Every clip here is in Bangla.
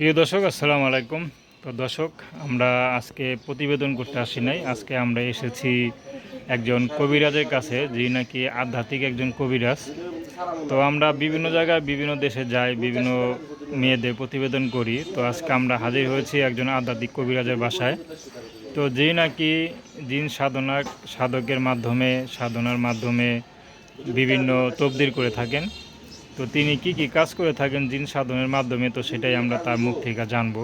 প্রিয় দর্শক, আসসালামু আলাইকুম। তো দর্শক, আমরা আজকে প্রতিবেদন করতে আসি নাই। আজকে আমরা এসেছি একজন কবিরাজের কাছে, যিনি নাকি আধ্যাত্মিক একজন কবিরাজ। তো আমরা বিভিন্ন জায়গায়, বিভিন্ন দেশে যাই, বিভিন্ন মেয়েদের প্রতিবেদন করি। তো আজকে আমরা হাজির হয়েছি একজন আধ্যাত্মিক কবিরাজের বাসায়। তো যিনি নাকি জিন সাধনা, সাধকের মাধ্যমে, সাধনার মাধ্যমে বিভিন্ন তবদির করে থাকেন। তো তিনি কি কি কাজ করে থাকেন জিন সাধনের মাধ্যমে, তো সেটাই আমরা তার মুখ থেকে জানব।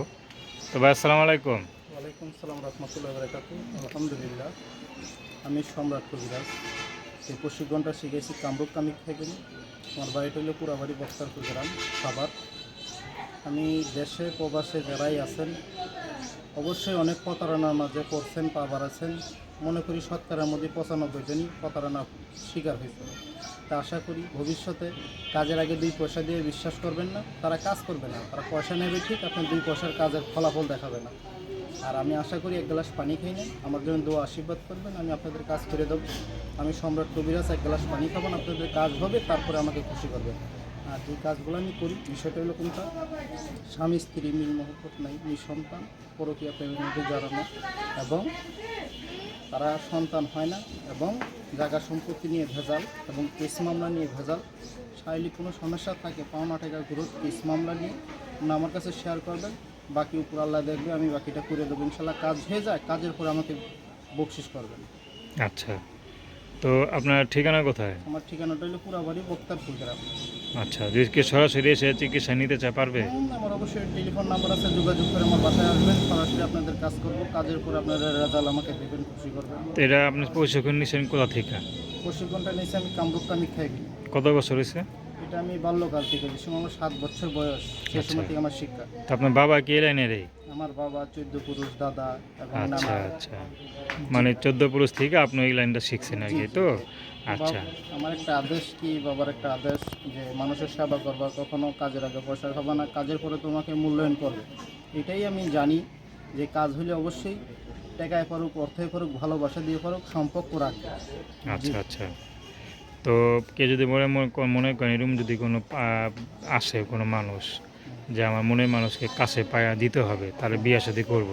তো ভাই, আসসালামু আলাইকুম। ওয়ালাইকুম সালাম রহমতুল্লাহ আলহামদুলিল্লাহ, আমি সম্রাট কবিরাজ। এই প্রশিক্ষণটা শিখেছি কামরূপ কামিক থেকে। আমার বাড়িটা হলো পুরাবাড়ি বক্তারপুর গ্রাম খাবার আমি দেশে প্রবাসে যারাই আছেন অবশ্যই অনেক প্রতারণার মাঝে পড়ছেন পাবার আছেন। মনে করি শতকরার মধ্যে পঁচানব্বই জনই প্রতারণা শিকার হয়েছে তা আশা করি ভবিষ্যতে কাজের আগে দুই পয়সা দিয়ে বিশ্বাস করবেন না, তারা কাজ করবে না। তারা পয়সা নেবে ঠিক আপনার দুই পয়সার কাজের ফলাফল দেখাবে না। আর আমি আশা করি এক গ্লাস পানি খেয়ে নেন, আমার জন্য দোয়া আশীর্বাদ করবেন, আমি আপনাদের কাজ করে দেবো। আমি সম্রাট কবিরাজ, এক গ্লাস পানি খাবেন আপনাদের কাজ হবে, তারপরে আমাকে খুশি করবেন। আর যে কাজগুলো আমি করি, বিষয়টা হলো কোনটা? স্বামী, স্ত্রী, মিল, মহব্বত নাই নিঃসন্তান পরকীয়া প্রেমের মধ্যে জড়ানো এবং তারা সন্তান হয় না এবং জায়গা সম্পত্তি নিয়ে ভেজাল এবং কেস মামলা নিয়ে ভেজাল। শারীরিক কোনো সমস্যা থাকে, পাওনা টাকা গ্রোথ কেস মামলা নিয়ে আমার কাছে শেয়ার করবেন, বাকি উপর আল্লাহ দেখবে, আমি বাকিটা করে দেবো। ইনশাল্লাহ কাজ হয়ে যায়, কাজের পর আমাকে বকশিস করবেন। আচ্ছা। তো আপনার ঠিকানা কোথায়? আমার ঠিকানাটা হলো পুরাবাড়ি বক্তারপুর গ্রাম। আচ্ছা যদি কেউ সরাসরি এসে চিকিৎসা নিতে চায় পারবে? আমার অবশ্যই টেলিফোন নাম্বার আছে যোগাযোগ করে আমার বাসায় আসবেন সরাসরি আপনাদের কাজ করব কাজের পর আপনারা রেজাল্ট আমাকে দেবেন খুশি করবেন। তো এটা আপনি প্রশিক্ষণ নিয়েছেন কোথা থেকে? প্রশিক্ষণটা নিয়েছি আমি কামরূপ কামিক থেকে কত বছর হয়েছে? এটা আমি বাল্যকাল থেকে যে সময় আমার সাত বছর বয়স সে আচ্ছা। সময় থেকে আমার শিক্ষা। তো আপনার বাবা কি লাইনের এই? আমার বাবা চোদ্দ পুরুষ দাদা এবং আচ্ছা নানা। আচ্ছা। মানে চোদ্দ পুরুষ থেকে আপনি এই লাইনটা শিখছেন আর কি তো? আচ্ছা। আমার একটা আদেশ কি? বাবার একটা আদেশ যে মানুষের সেবা করবা কখনো কাজের আগে পয়সা খাবা না কাজের পরে তোমাকে মূল্যায়ন করবে। এটাই আমি জানি যে কাজ হলে অবশ্যই টাকায় পারুক অর্থে পারুক ভালোবাসা দিয়ে পারুক সম্পর্ক রাখবে। আচ্ছা আচ্ছা। তো কে যদি মনে মনে মনে করেন এরকম যদি কোনো আসে কোনো মানুষ যে আমার মনের মানুষকে কাছে পায়া দিতে হবে তাহলে বিয়ে সাথে করব।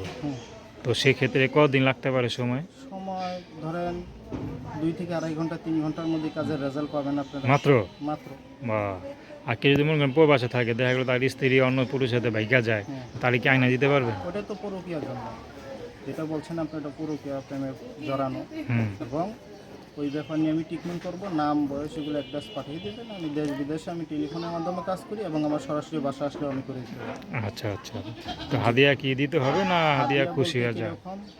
তো সেক্ষেত্রে কদিন লাগতে পারে সময়? সময় ধরেন দুই থেকে আড়াই ঘণ্টা তিন ঘণ্টার মধ্যে কাজের রেজাল্ট পাবেন আপনারা। মাত্র? মাত্র। বা আর কেউ যদি মনে করেন প্রবাসে থাকে দেখা গেলো তার স্ত্রী অন্য পুরুষের সাথে ভাইকা যায় হ্যাঁ। তাহলে কি আয়না দিতে পারবে? ওটা তো পরকীয়ার জন্য। যেটা বলছেন আপনি এটা পরকীয়া প্রেমে জড়ানো। এবং ওই ব্যাপার নিয়ে আমি ট্রিটমেন্ট করব। নাম বয়স এগুলো অ্যাড্রেস পাঠিয়ে দেবেন। আমি দেশ বিদেশে আমি টেলিফোনের মাধ্যমে কাজ করি এবং আমার সরাসরি বাসা আসলে আমি করে দিতে আচ্ছা আচ্ছা। তো হাদিয়া কি দিতে হবে না হাদিয়া খুশি হয়ে যায়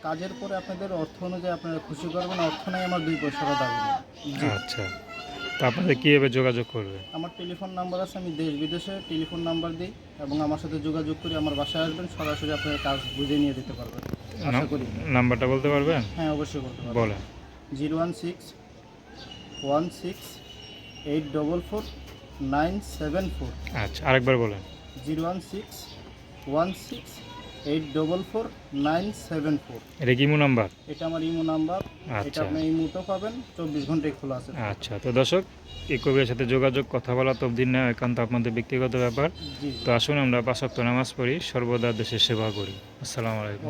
কাজের পরে আপনাদের অর্থ অনুযায়ী আপনারা খুশি করবেন অর্থ নাই আমার দুই পয়সারও দাবি। আচ্ছা। তো আপনাদের কীভাবে যোগাযোগ করবে? আমার টেলিফোন নাম্বার আছে আমি দেশ বিদেশে টেলিফোন নাম্বার দিই এবং আমার সাথে যোগাযোগ করে আমার বাসায় আসবেন সরাসরি আপনার কাজ বুঝে নিয়ে দিতে পারবেন। আশা করি। নাম্বারটা বলতে পারবেন? হ্যাঁ অবশ্যই বলতে পারবেন। বলেন। Zero one six one six eight double four nine seven four. আচ্ছা আরেকবার বলেন। Zero one six one six eight double four nine seven four. এটা কি মো নাম্বার? এটা আমার ইমো নাম্বার। এটা আচ্ছা। আপনি ইমোতেও পাবেন চব্বিশ ঘন্টায় খোলা আছে। আচ্ছা তো দর্শক এই কবির সাথে যোগাযোগ কথা বলা তো দিন না একান্ত আপনাদের ব্যক্তিগত ব্যাপার। তো আসুন আমরা পাঁচক্ত নামাজ পড়ি সর্বদা দেশের সেবা করি। আসসালামু আলাইকুম।